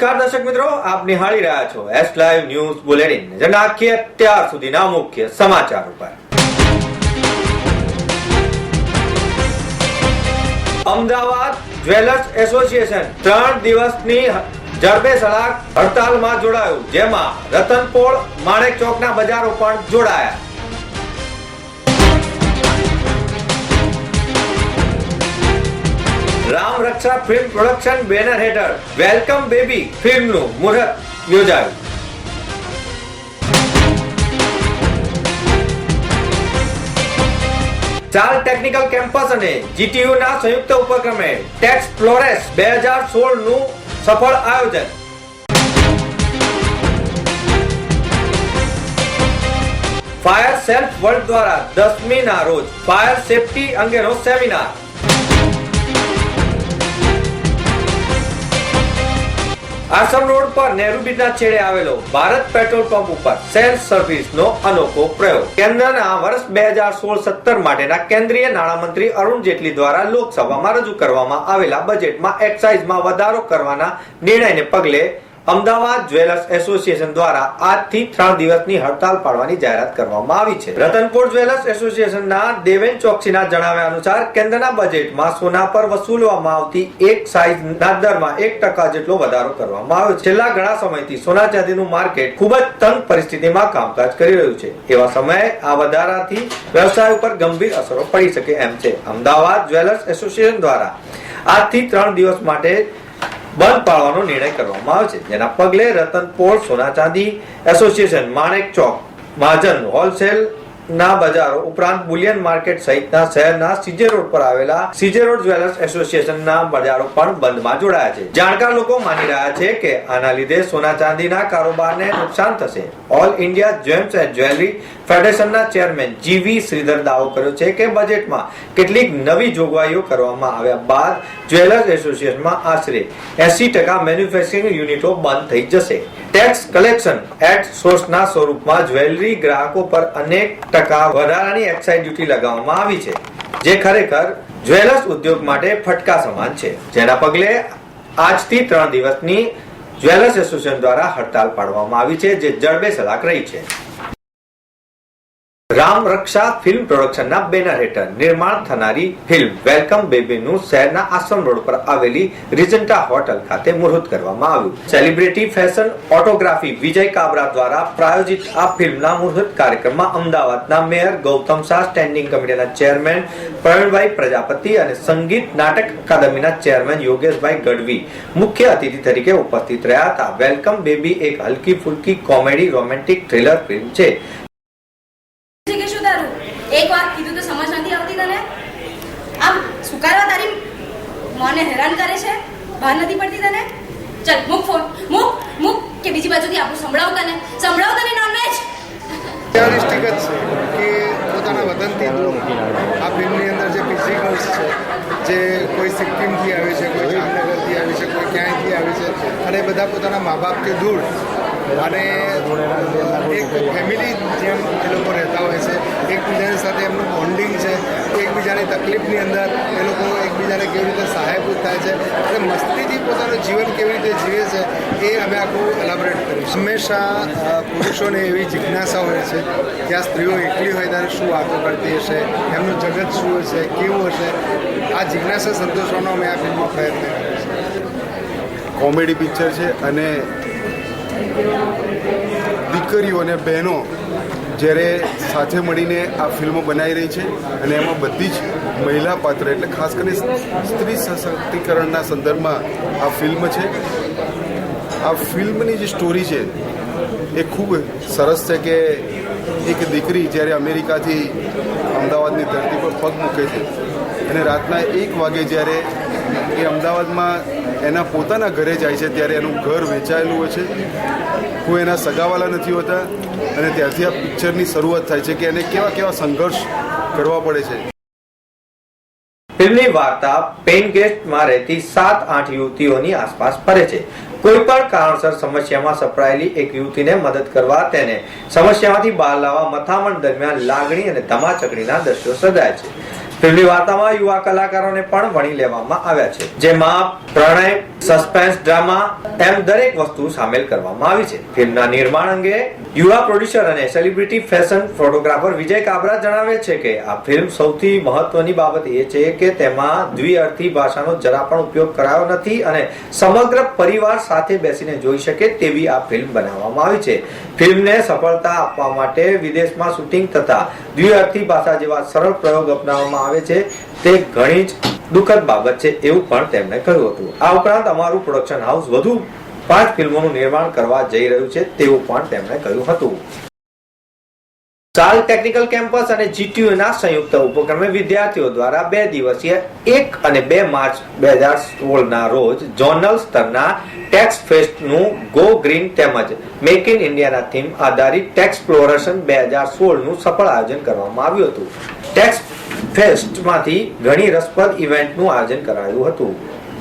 નમસ્કાર દર્શક મિત્રો, આપ નિહાળી રહ્યા છો એસ લાઈવ ન્યૂઝ બુલેટિન જેના નાખીએ અત્યાર સુધીના મુખ્ય સમાચાર ઉપર. અમદાવાદ જ્વેલર્સ એસોસિએશન ત્રણ દિવસની જડબે સળાક હડતાલમાં જોડાયું, જેમાં રતનપોળ, માણેક ચોકના બજારો પણ જોડાયા. Ram Raksha film production banner હેઠળ વેલકમ બેબી ફિલ્મનું મુહૂર્ત યોજાયું. ચાર ટેકનિકલ કેમ્પસ અને જીટીયુ ના સંયુક્ત ઉપક્રમે ટેક્સ ફ્લોરેસ બે હજાર સોળનું સફળ આયોજન. ફાયર સેલ્ફ વર્લ્ડ દ્વારા દસમી ના રોજ ફાયર સેફટી અંગેનો સેમિનાર. આશ્રમ રોડ પર નહેરુ બીચના છેડે આવેલો ભારત પેટ્રોલ પંપ ઉપર સેલ્ફ સર્વિસ નો અનોખો પ્રયોગ. કેન્દ્રના વર્ષ બે હજાર સોળ સત્તર માટેના કેન્દ્રીય નાણામંત્રી અરુણ જેટલી દ્વારા લોકસભામાં રજૂ કરવામાં આવેલા બજેટમાં એક્સાઇઝમાં વધારો કરવાના નિર્ણયને પગલે અમદાવાદ જ્વેલર્સ એસોસિએશન દ્વારા આજથી ત્રણ દિવસની હડતાલ પાડવાની જાહેરાત કરવામાં આવી છે. રતનપુર જ્વેલર્સ એસોસિએશનના દેવેન ચોકસીના જણાવ્યા અનુસાર કેન્દ્રના બજેટમાં સોના પર વસૂલવામાં આવતી એક સાઇઝના દરમાં એક ટકા જેટલો વધારો કરવામાં આવ્યો છે. છેલ્લા ઘણા સમયથી સોના ચાંદીનું માર્કેટ ખૂબ જ તંગ પરિસ્થિતિમાં કામકાજ કરી રહ્યું છે. એવા સમયે આ વધારાથી વ્યવસાય ઉપર ગંભીર અસરો પડી શકે એમ છે. અમદાવાદ જ્વેલર્સ એસોસિએશન દ્વારા આજથી ત્રણ દિવસ માટે બંધ પાડવાનો નિર્ણય કરવામાં આવ્યો છે. જેના પગલે રતનપોળ સોના ચાંદી એસોસિએશન, માણેક ચોક, મહાજન હોલસેલ ના બજારો ઉપરાંત બુલિયન માર્કેટ સહિતના શહેરના સીજે રોડ પર આવેલા સીજે રોડ જ્વેલર્સ એસોસિએશનના બજારો પણ બંધમાં જોડાયા છે. જાણકાર લોકો માની રહ્યા છે કે આના લીધે સોના ચાંદીના કારોબારને નુકસાન થશે. All India gems and jewellery ફેડરેશનના chairman જીવી શ્રીધર દાવો કર્યો છે કે બજેટમાં કેટલીક નવી જોગવાઈઓ કરવામાં આવ્યા બાદ જ્વેલર્સ એસોસિએશનમાં આશરે એસી ટકા મેન્યુફેક્ચરિંગ યુનિટો બંધ થઈ જશે. ટેક્સ કલેક્શન એટ સોર્સના સ્વરૂપમાં જ્વેલરી ગ્રાહકો પર અનેક ટકા વધારાની એક્સાઇઝ ડ્યુટી લગાવવામાં આવી છે, જે ખરેખર જ્વેલર્સ ઉદ્યોગ માટે ફટકા સમાન છે. જેના પગલે આજથી ત્રણ દિવસની જ્વેલર્સ એસોસિએશન દ્વારા હડતાલ પાડવામાં આવી છે જે જડબે સલાક રહી છે. રામ રક્ષા ફિલ્મ પ્રોડક્શનના બેનર હેઠળ નિર્માણ થનારી ફિલ્મ વેલકમ બેબીનું શહેરના આશ્રમ રોડ પર આવેલી રિજન્ટા હોટલ ખાતે મુહૂર્ત કરવામાં આવ્યું. Celebrity, fashion, autography Vijay Kabra દ્વારા પ્રાયોજિત આ ફિલ્મના મુહૂર્ત કાર્યક્રમમાં અમદાવાદના મેયર ગૌતમ શાહ, સ્ટેન્ડિંગ કમિટીના ચેરમેન પ્રવીણભાઈ પ્રજાપતિ અને સંગીત નાટક અકાદમીના ચેરમેન યોગેશભાઈ ગઢવી મુખ્ય અતિથિ તરીકે ઉપસ્થિત રહ્યા હતા. વેલકમ બેબી એક હલકી ફુલકી કોમેડી રોમેન્ટિક થ્રિલર ફિલ્મ છે કે શું તારું એક વાત કીધું તો સમજ નથી આવતી તને આમ સુકારવા તારી મને હેરાન કરે છે? બહાર નથી પડતી તને? ચલ, મૂક ફોન મૂક મૂક, કે બીજી બાજુથી આપણું સંભળાવ તને. સંભળાવ તને નોનવેજ રિયાલિસ્ટિક જ. છે કે પોતાના વતનથી દૂર આ ફિલ્મની અંદર જે ફિઝિકલ્સ છે, જે કોઈ સિક્કિમથી આવે છે, કોઈ જામનગરથી આવે છે, કોઈ ક્યાંયથી આવે છે, અને બધા પોતાના મા બાપથી દૂર અને એક ફેમિલી જેમ એ લોકો રહેતા હોય છે, એકબીજાની સાથે એમનું બોન્ડિંગ છે, એકબીજાની તકલીફની અંદર એ લોકો એકબીજાને કેવી રીતે સહાયભૂત થાય છે અને મસ્તીથી પોતાનું જીવન કેવી રીતે જીવે છે, એ અમે આખું એલાબરેટ કર્યું હંમેશા પુરુષોને એવી જિજ્ઞાસા હોય છે કે આ સ્ત્રીઓ એકલી હોય ત્યારે શું વાતો કરતી હશે, એમનું જગત શું હશે, કેવું હશે? આ જિજ્ઞાસા સંતોષવાનો અમે આ ફિલ્મમાં પ્રયત્ન કર્યો છે. કોમેડી પિક્ચર છે અને દીકરીઓ અને બહેનો જ્યારે સાથે મળીને આ ફિલ્મો બનાવી રહી છે અને એમાં બધી જ મહિલા પાત્ર, એટલે ખાસ કરીને સ્ત્રી સશક્તિકરણના સંદર્ભમાં આ ફિલ્મ છે. આ ફિલ્મની જે સ્ટોરી છે, એ ખૂબ સરસ છે કે એક દીકરી જ્યારે અમેરિકાથી અમદાવાદની ધરતી પર પગ મૂકે છે અને રાતના એક વાગે જ્યારે એ અમદાવાદમાં એના પોતાના ઘરે જાય છે ત્યારે એનું ઘર વેચાયેલું હોય છે. કોઈ એના સગાવાલા નથી હોતા અને ત્યારથી આ પિક્ચરની શરૂઆત થાય છે કે એને કેવા કેવા સંઘર્ષ કરવા પડે છે. ફિલ્મની વાર્તા પેઇન ગેસ્ટમાં રહેતી સાત આઠ યુવતીઓની આસપાસ ફરે છે. કોઈ પણ કારણસર સમસ્યામાં સપડાયેલી એક યુવતીને મદદ કરવા તેને સમસ્યામાંથી બહાર લાવવા મથામણ દરમિયાન લાગણી અને ધમાચકડીના દ્રશ્યો સર્જાય છે. ફિલ્મની વાર્તામાં યુવા કલાકારોને પણ વણી લેવામાં આવ્યા છે, જેમાં પ્રણય સસ્પેન્સ ડ્રામા એમ દરેક વસ્તુ સામેલ કરવામાં આવી છે. ફિલ્મના નિર્માણ અંગે યુવા પ્રોડ્યુસર અને celebrity fashion photographer Vijay Kabra જણાવે છે કે આ ફિલ્મ સૌથી મહત્વની બાબત એ છે કે તેમાં દ્વિઅર્થી ભાષાનો જરા પણ ઉપયોગ કરાયો નથી અને સમગ્ર પરિવાર સાથે બેસીને જોઈ શકે તેવી આ ફિલ્મ બનાવવામાં આવી છે. ફિલ્મને સફળતા આપવા માટે વિદેશમાં શૂટિંગ તથા દ્વિઅર્થી ભાષા જેવા સરળ પ્રયોગ અપનાવવામાં આવે છે, તે ઘણી જ દુઃખદ બાબત છે એવું પણ તેમણે કહ્યું હતું. આ ઉપરાંત અમારું પ્રોડક્શન હાઉસ વધુ પાંચ ફિલ્મોનું નિર્માણ કરવા જઈ રહ્યું છે તેવું પણ તેમણે કહ્યું હતું. સાલ ટેકનિકલ કેમ્પસ અને જીટીયુના સંયુક્ત ઉપક્રમે વિદ્યાર્થીઓ દ્વારા બે દિવસીય એક અને બે માર્ચ બે હજાર સોળના રોજ જોનલ સ્તરના ટેક્સ ફેસ્ટનું ગો ગ્રીન તેમજ મેક ઇન ઇન્ડિયાના થીમ આધારિત ટેક્સ ફ્લોરેશન બે હજાર સોળનું સફળ આયોજન કરવામાં આવ્યું હતું. ટેક્સ ફેસ્ટમાંથી ઘણી રસપ્રદ ઇવેન્ટનું આયોજન કરાયું હતું.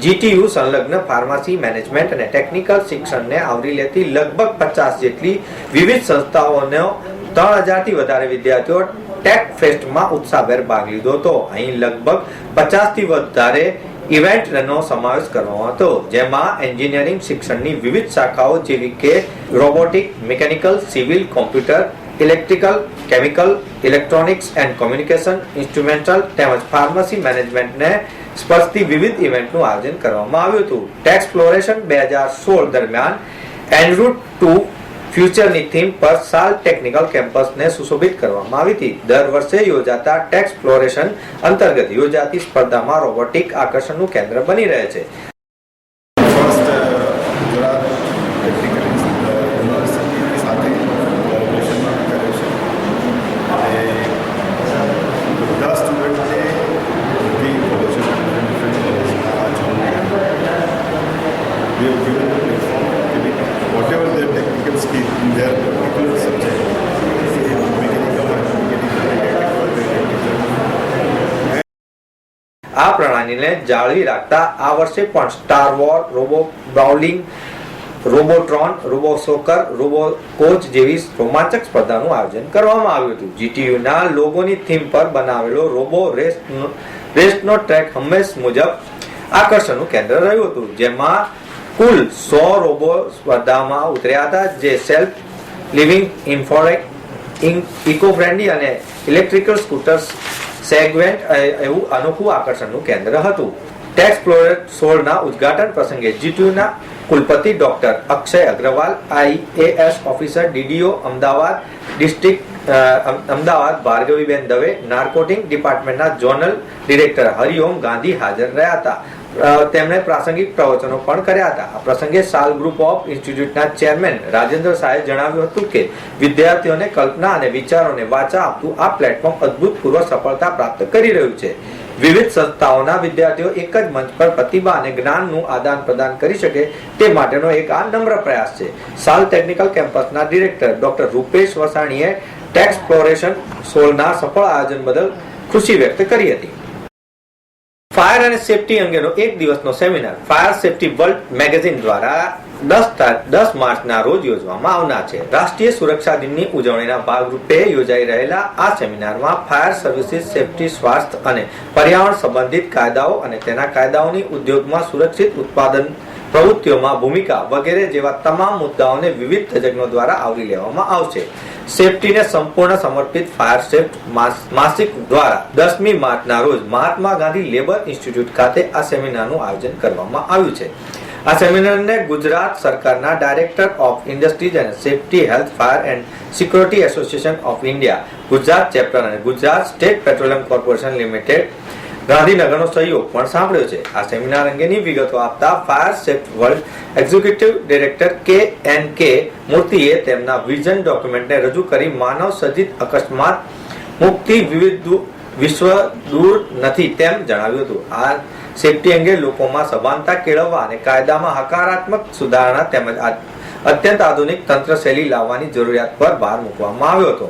જીટીયુ સંલગ્ન ફાર્મસી મેનેજમેન્ટ અને ટેકનિકલ શિક્ષણને આવરી લેતી લગભગ પચાસ જેટલી વિવિધ સંસ્થાઓનો ત્રણ હજારથી વધારે વિદ્યાર્થીઓ ટેક ફેસ્ટમાં ઉત્સાહભેર ભાગ લીધો હતો. અહીં લગભગ પચાસથી વધારે ઇવેન્ટનો સમાવેશ કરવામાં હતો, જેમાં એન્જિનિયરિંગ શિક્ષણની વિવિધ શાખાઓ જેવી કે robotic, mechanical, civil, computer electrical chemical electronics and communication instrumental તેમજ ફાર્મસી મેનેજમેન્ટને સ્પર્શતી વિવિધ ઇવેન્ટનું આયોજન કરવામાં આવ્યું હતું. ટેક્સ ફ્લોરેશન બે હજાર સોળ દરમિયાન એનરૂટ ટુ ફ્યુચરની થીમ પર સાલ ટેકનિકલ કેમ્પસને સુશોભિત કરવામાં આવી હતી. દર વર્ષે યોજાતા ટેક્સ ફ્લોરેશન અંતર્ગત યોજાતી સ્પર્ધામાં રોબોટિક આકર્ષણનું કેન્દ્ર બની રહે છે. આ પ્રણાલીને જાળવી રાખતા આ વર્ષે પણ star war robo brawling robotron robo soccer robo coach જેવી રોમાંચક સ્પર્ધાનું આયોજન કરવામાં આવ્યું હતું. જીટીયુના લોગોની થીમ પર બનાવેલો રોબો રેસ રેસનો ટ્રેક હંમેશ મુજબ આકર્ષણનું કેન્દ્ર રહ્યું હતું. જેમાં કુલ સો રોબો સ્પર્ધામાં ઉતર્યા હતા, જે સેલ્ફ લિવિંગ ઇન્ફોરેક ઇકો ફ્રેન્ડલી અને ઇલેક્ટ્રિકલ સ્કૂટર્સ સેગવેન્ટ એવું અનોખું આકર્ષણનું કેન્દ્ર હતું. ટેક્સ પ્લોરેટ સોળના ઉદ્ઘાટન પ્રસંગે જીટીયુના કુલપતિ doctor Akshay Agrawal IAS officer DDO Ahmedabad district Ahmedabad Bhargaviben Dave narcotic ડિપાર્ટમેન્ટના ઝોનલ ડિરેક્ટર હરિઓમ ગાંધી હાજર રહ્યા હતા. તેમણે પ્રાસંગિક પ્રવચનો પણ કર્યા હતા. આ પ્રસંગે સાલ ગ્રુપ ઓફ ઇન્સ્ટિટ્યૂટના ચેરમેન રાજેન્દ્ર શાહે જણાવ્યું હતું કે, વિદ્યાર્થીઓને કલ્પના અને વિચારોને વાચા આપતું આ પ્લેટફોર્મ અદ્ભુતપૂર્વ સફળતા પ્રાપ્ત કરી રહ્યું છે. વિવિધ સંસ્થાઓના વિદ્યાર્થીઓ એક જ મંચ પર પ્રતિભા અને જ્ઞાનનું આદાન પ્રદાન કરી શકે તે માટેનો એક આ નમ્ર પ્રયાસ છે. સાલ ટેકનિકલ કેમ્પસના ડિરેક્ટર ડોક્ટર રૂપેશ વસાણીએ ટેક્સ ફ્લોરેશન સોલના સફળ આયોજન બદલ ખુશી વ્યક્ત કરી હતી. ફાયર અને સેફટી અંગેનો એક દિવસનો seminar fire safety world magazine દ્વારા દસ દસ માર્ચના રોજ યોજવામાં આવનાર છે. રાષ્ટ્રીય સુરક્ષા દિનની ઉજવણીના ભાગરૂપે યોજાઈ રહેલા આ સેમિનારમાં ફાયર સર્વિસીસ, સેફટી, સ્વાસ્થ્ય અને પર્યાવરણ સંબંધિત કાયદાઓ અને તેના કાયદાઓની ઉદ્યોગમાં સુરક્ષિત ઉત્પાદન, પ્રવૃત્તિઓમાં ભૂમિકા વગેરે જેવા તમામ મુદ્દાઓને વિવિધ તજજ્ઞો દ્વારા આવરી લેવામાં આવશે. સેફટીને સંપૂર્ણ સમર્પિત ફાયર સેફ્ટ માસિક દ્વારા દસમી માર્ચના રોજ મહાત્મા ગાંધી લેબર ઇન્સ્ટિટ્યૂટ ખાતે આ સેમિનારનું આયોજન કરવામાં આવ્યું છે. આ સેમિનારને ગુજરાત સરકારના director of industries and safety, health, fire and security association of India, Gujarat chapter અને Gujarat state petroleum corporation limited ગાંધીનગરનો સહયોગ પણ સાંભળ્યો છે. આ સેમિનાર અંગેની વિગતો આપતા fire safety world executive director K N K મૂર્તિએ તેમના વિઝન ડોક્યુમેન્ટને રજૂ કરી માનવ સજિત અકસ્માત મુક્તિ વિવિધ વિશ્વ દૂર નથી તેમ જણાવ્યું હતું. આ સેફટી અંગે લોકોમાં સભાનતા કેળવવા અને કાયદામાં હકારાત્મક સુધારણા તેમજ અત્યંત આધુનિક તંત્ર શૈલી લાવવાની જરૂરિયાત પર ભાર મૂકવામાં આવ્યો હતો.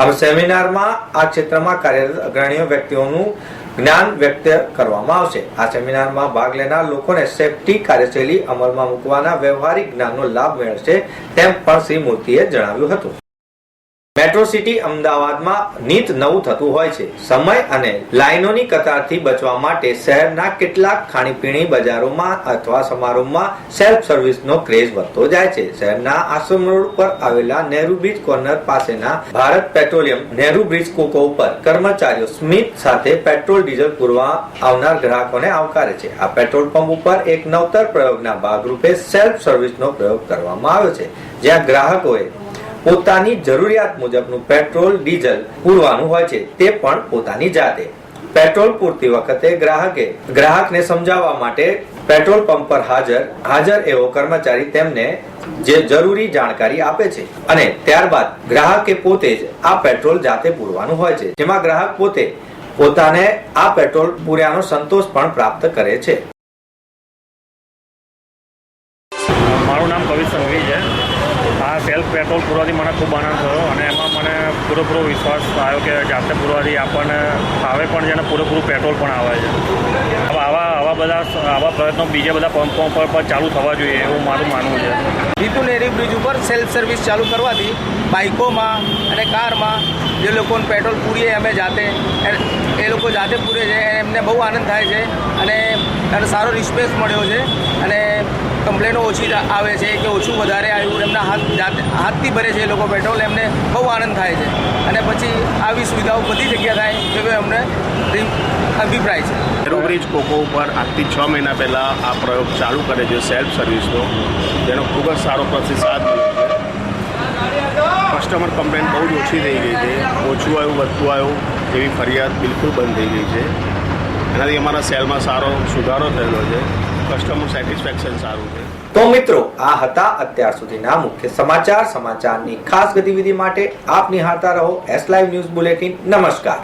હવે સેમિનારમાં આ ક્ષેત્રમાં કાર્યરત અગ્રણીય વ્યક્તિઓનું જ્ઞાન વ્યક્ત કરવામાં આવશે. આ સેમિનારમાં ભાગ લેનાર લોકોને સેફટી કાર્યશૈલી અમલમાં મૂકવાના વ્યવહારિક જ્ઞાનનો લાભ મેળવશે તેમ પણ શ્રી મૂર્તિએ જણાવ્યું હતું. મેટ્રો સિટી અમદાવાદમાં નિત નવું થતું હોય છે. સમય અને લાઇનોની કતારથી બચવા માટે શહેરના કેટલાક ખાણીપીણી બજારોમાં અથવા સમારોહમાં સેલ્ફ સર્વિસનો ક્રેઝ વધતો જાય છે. શહેરના આશ્રમ રોડ પર આવેલા નહેરુ બ્રિજ કોર્નર પાસેના Bharat petroleum Nehru bridge COCO ઉપર કર્મચારીઓ સ્મિત સાથે પેટ્રોલ, ડીઝલ પૂરવા આવનાર ગ્રાહકોને આવકારે છે. આ પેટ્રોલ પંપ ઉપર એક નવતર પ્રયોગના ભાગરૂપે સેલ્ફ સર્વિસનો પ્રયોગ કરવામાં આવ્યો છે. જ્યાં ગ્રાહકોએ પોતાની જરૂરિયાત મુજબનું પેટ્રોલ, ડીઝલ પૂરવાનું હોય છે. તે પણ પોતાની જાતે. પેટ્રોલ પૂરતી વખતે ગ્રાહકે, ગ્રાહકને સમજાવવા માટે પેટ્રોલ પંપ પર હાજર હાજર એવો કર્મચારી તેમને જે જરૂરી જાણકારી આપે છે. અને ત્યારબાદ ગ્રાહકે પોતે જ આ પેટ્રોલ જાતે પૂરવાનું હોય છે. જેમાં ગ્રાહક પોતે પોતાને આ પેટ્રોલ પૂર્યાનો સંતોષ પણ પ્રાપ્ત કરે છે. મારું નામ કવિ સંઘવી છે. સેલ્ફ પેટ્રોલ પૂરવાથી મને ખૂબ આનંદ થયો અને એમાં મને પૂરેપૂરો વિશ્વાસ આવ્યો કે જાતે પૂરવાથી આપણને આવે પણ છે અને પૂરેપૂરું પેટ્રોલ પણ આવે છે. હવે આવા આવા બધા આવા પ્રયત્નો બીજા બધા પંપો પર પણ ચાલુ થવા જોઈએ એવું મારું માનવું છે. જીતુ નેરી બ્રિજ ઉપર સેલ્ફ સર્વિસ ચાલુ કરવાથી બાઇકોમાં અને કારમાં જે લોકોને પેટ્રોલ પૂરીએ અમે જાતે એ- લોકો જાતે પૂરે છે એમને બહુ આનંદ થાય છે અને અને સારો રિસ્પેક્ટ મળ્યો છે અને કમ્પ્લેનો ઓછી આવે છે કે ઓછું વધારે આવ્યું એમના હાથ જાતે હાથથી ભરે છે એ લોકો પેટ્રોલ, એમને બહુ આનંદ થાય છે. અને પછી આવી સુવિધાઓ બધી જગ્યા થાય એવો અમને અભિપ્રાય છે. એરોબ્રિજ કોકો ઉપર આજથી છ મહિના પહેલાં આ પ્રયોગ ચાલુ કરે છે સેલ્ફ સર્વિસનો જેનો ખૂબ જ સારો પ્રતિસાદ મળ્યો છે. કસ્ટમર કમ્પ્લેન બહુ જ ઓછી થઈ ગઈ છે. ઓછું આવ્યું, વધતું આવ્યું. એવી ફરિયાદ બિલકુલ બંધ થઈ ગઈ છે. એનાથી અમારા સેલમાં સારો સુધારો થયેલો છે. કસ્ટમર સેટિસ્ફેક્શન સારું છે. તો મિત્રો, આ હતા અત્યાર સુધીના મુખ્ય સમાચાર. સમાચારની ખાસ ગતિવિધિ માટે આપ નિહાળતા રહો એસ લાઈવ ન્યૂઝ બુલેટિન નમસ્કાર.